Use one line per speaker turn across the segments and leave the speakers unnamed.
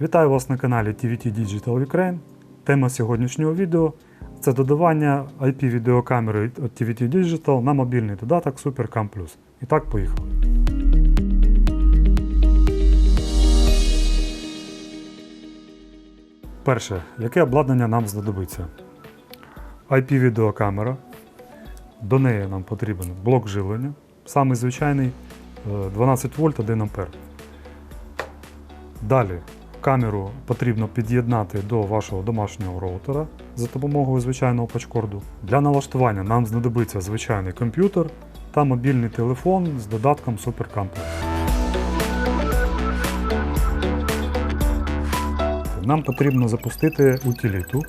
Вітаю вас на каналі TVT Digital Ukraine. Тема сьогоднішнього відео це додавання IP-відеокамери від TVT Digital на мобільний додаток SuperCam Plus. І так, поїхали. Перше, яке обладнання нам знадобиться? IP-відеокамера. До неї нам потрібен блок живлення. Самий звичайний е, 12 вольт 1 ампер. Далі камеру потрібно під'єднати до вашого домашнього роутера за допомогою звичайного пачкорду. Для налаштування нам знадобиться звичайний комп'ютер та мобільний телефон з додатком SuperCam Plus. Нам потрібно запустити утиліту,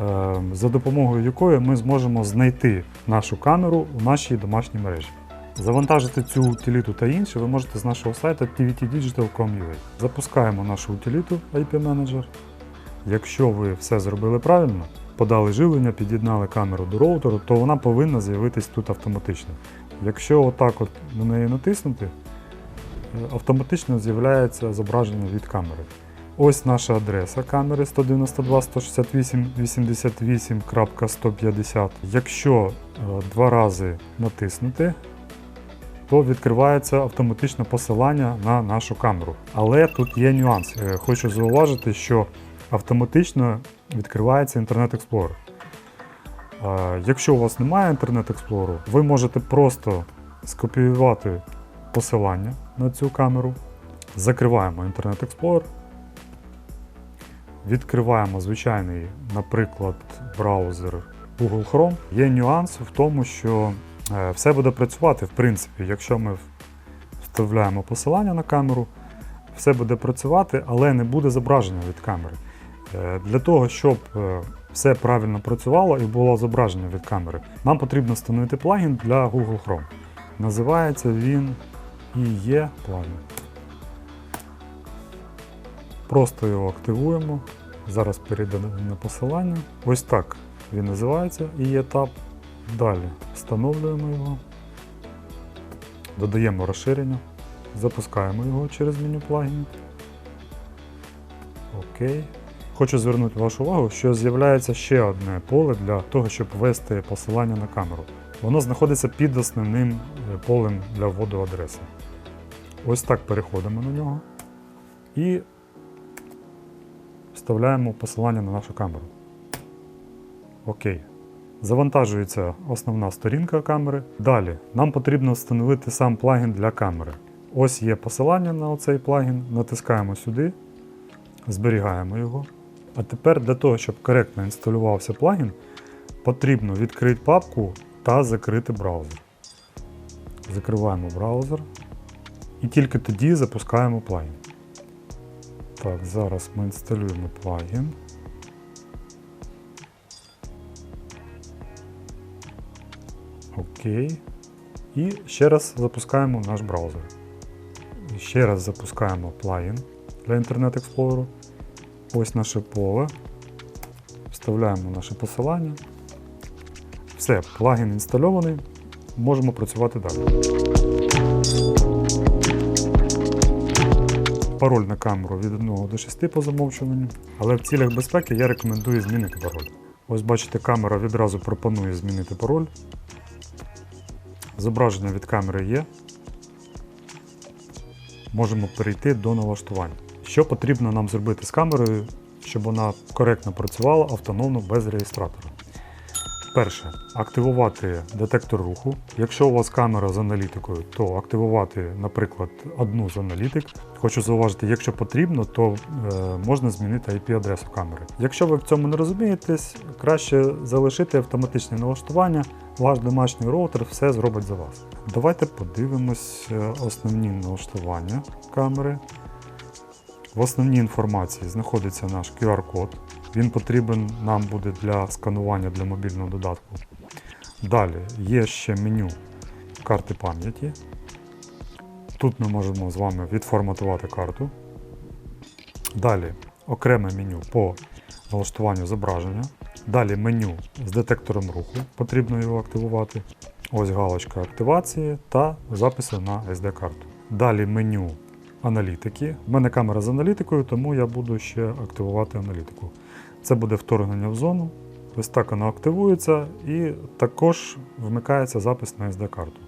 е, за допомогою якої ми зможемо знайти нашу камеру у нашій домашній мережі. Завантажити цю утиліту та інше ви можете з нашого сайту tvtdigital.com.ua. Запускаємо нашу утиліту IP Manager. Якщо ви все зробили правильно, подали живлення, під'єднали камеру до роутеру, то вона повинна з'явитись тут автоматично. Якщо отак от на неї натиснути, е, автоматично з'являється зображення від камери. Ось наша адреса камери 192 168 88.150. Якщо е, два рази натиснути, то відкривається автоматично посилання на нашу камеру. Але тут є нюанс. Е, Хочу зауважити, що автоматично відкривається Internet Explorer. Якщо у вас немає Internet Explorer, ви можете просто скопіювати посилання на цю камеру. Закриваємо Internet Explorer. Відкриваємо звичайний, наприклад, браузер Google Chrome. Є нюанс в тому, що все буде працювати, в принципі, якщо ми вставляємо посилання на камеру, все буде працювати, але не буде зображення від камери. Е, Для того, щоб е, все правильно працювало і було зображення від камери, нам потрібно встановити плагін для Google Chrome. Називається він IE плагін. Просто його активуємо. Зараз перейдемо на посилання. Ось так він називається і етап. Далі встановлюємо його, додаємо розширення, запускаємо його через меню плагінів. Окей. Хочу звернути вашу увагу, що з'являється ще одне поле для того, щоб ввести посилання на камеру. Воно знаходиться під основним е, полем для вводу адреси. Ось так переходимо на нього і вставляємо посилання на нашу камеру. Окей. Завантажується основна сторінка камери. Далі нам потрібно встановити сам плагін для камери. Ось є посилання на цей плагін. Натискаємо сюди, зберігаємо його. А тепер для того, щоб коректно інсталювався плагін, потрібно відкрити папку та закрити браузер. Закриваємо браузер. І тільки тоді запускаємо плагін. Так, зараз ми інсталюємо плагін. Окей. І ще раз запускаємо наш браузер. Ще раз запускаємо плагін для Internet Explorer. Ось наше поле. Вставляємо наше посилання. Все, плагін інстальований. Можемо працювати далі. Пароль на камеру від 1 до 6 по замовчуванню, але в цілях безпеки я рекомендую змінити пароль. Ось бачите, камера відразу пропонує змінити пароль. Зображення від камери є. Можемо перейти до налаштування. Що потрібно нам зробити з камерою, щоб вона коректно працювала автономно без реєстратора? Перше, активувати детектор руху. Якщо у вас камера з аналітикою, то активувати, наприклад, одну з аналітик. Хочу зауважити, якщо потрібно, то е, можна змінити IP-адресу камери. Якщо ви в цьому не розумієтесь, краще залишити автоматичне налаштування. Ваш домашній роутер все зробить за вас. Давайте подивимось е, основні налаштування камери. В основній інформації знаходиться наш QR-код. Він потрібен нам буде для сканування для мобільного додатку. Далі є ще меню карти пам'яті. Тут ми можемо з вами відформатувати карту. Далі окреме меню по налаштуванню зображення. Далі меню з детектором руху, потрібно його активувати. Ось галочка активації та записи на SD-карту. Далі меню аналітики. У мене камера з аналітикою, тому я буду ще активувати аналітику. Це буде вторгнення в зону. Ось так воно активується і також вмикається запис на SD-карту.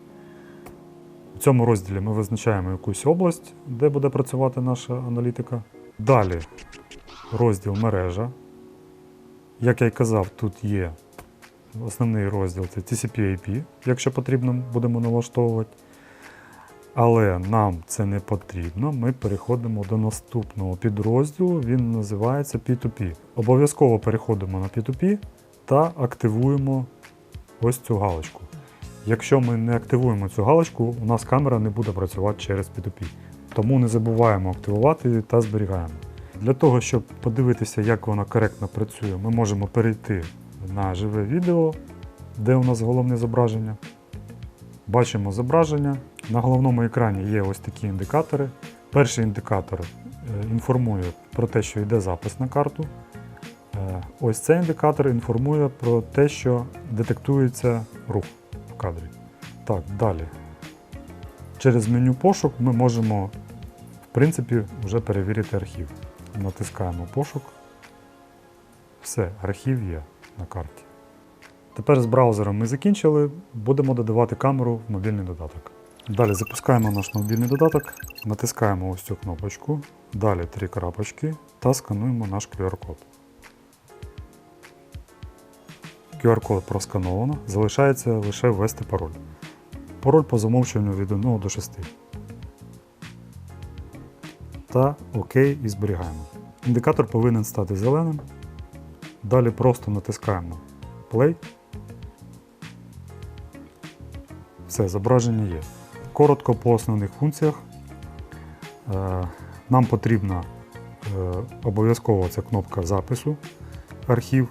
У цьому розділі ми визначаємо якусь область, де буде працювати наша аналітика. Далі розділ мережа. Як я й казав, тут є основний розділ це TCP-IP, якщо потрібно, будемо налаштовувати. Але нам це не потрібно. Ми переходимо до наступного підрозділу. Він називається P2P. Обов'язково переходимо на P2P та активуємо ось цю галочку. Якщо ми не активуємо цю галочку, у нас камера не буде працювати через P2P. Тому не забуваємо активувати та зберігаємо. Для того, щоб подивитися, як вона коректно працює, ми можемо перейти на живе відео, де у нас головне зображення. Бачимо зображення. На головному екрані є ось такі індикатори. Перший індикатор е, інформує про те, що йде запис на карту. Е, Ось цей індикатор інформує про те, що детектується рух в кадрі. Так, далі. Через меню пошук ми можемо, в принципі, вже перевірити архів. Натискаємо пошук. Все, архів є на карті. Тепер з браузером ми закінчили, будемо додавати камеру в мобільний додаток. Далі запускаємо наш мобільний додаток, натискаємо ось цю кнопочку, далі три крапочки та скануємо наш QR-код. QR-код проскановано, залишається лише ввести пароль. Пароль по замовчуванню від 1 до 6. Та ОК і зберігаємо. Індикатор повинен стати зеленим. Далі просто натискаємо Play. Все, зображення є. Коротко по основних функціях. Е, Нам потрібна е, обов'язково ця кнопка запису архів.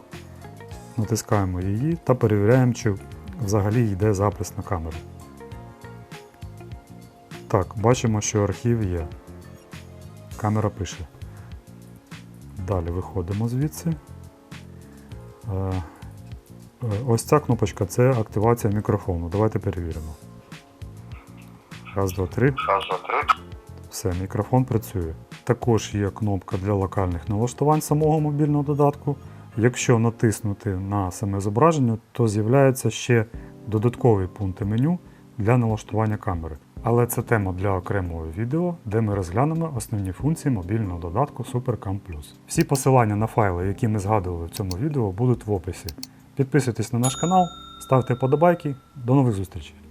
Натискаємо її та перевіряємо, чи взагалі йде запис на камеру. Так, бачимо, що архів є. Камера пише. Далі виходимо звідси. Е, Ось ця кнопочка це активація мікрофону. Давайте перевіримо. Раз, два, три.
Раз, два, три.
Все, мікрофон працює. Також є кнопка для локальних налаштувань самого мобільного додатку. Якщо натиснути на саме зображення, то з'являються ще додаткові пункти меню для налаштування камери. Але це тема для окремого відео, де ми розглянемо основні функції мобільного додатку SuperCam Plus. Всі посилання на файли, які ми згадували в цьому відео, будуть в описі. Підписуйтесь на наш канал, ставте подобайки. До нових зустрічей!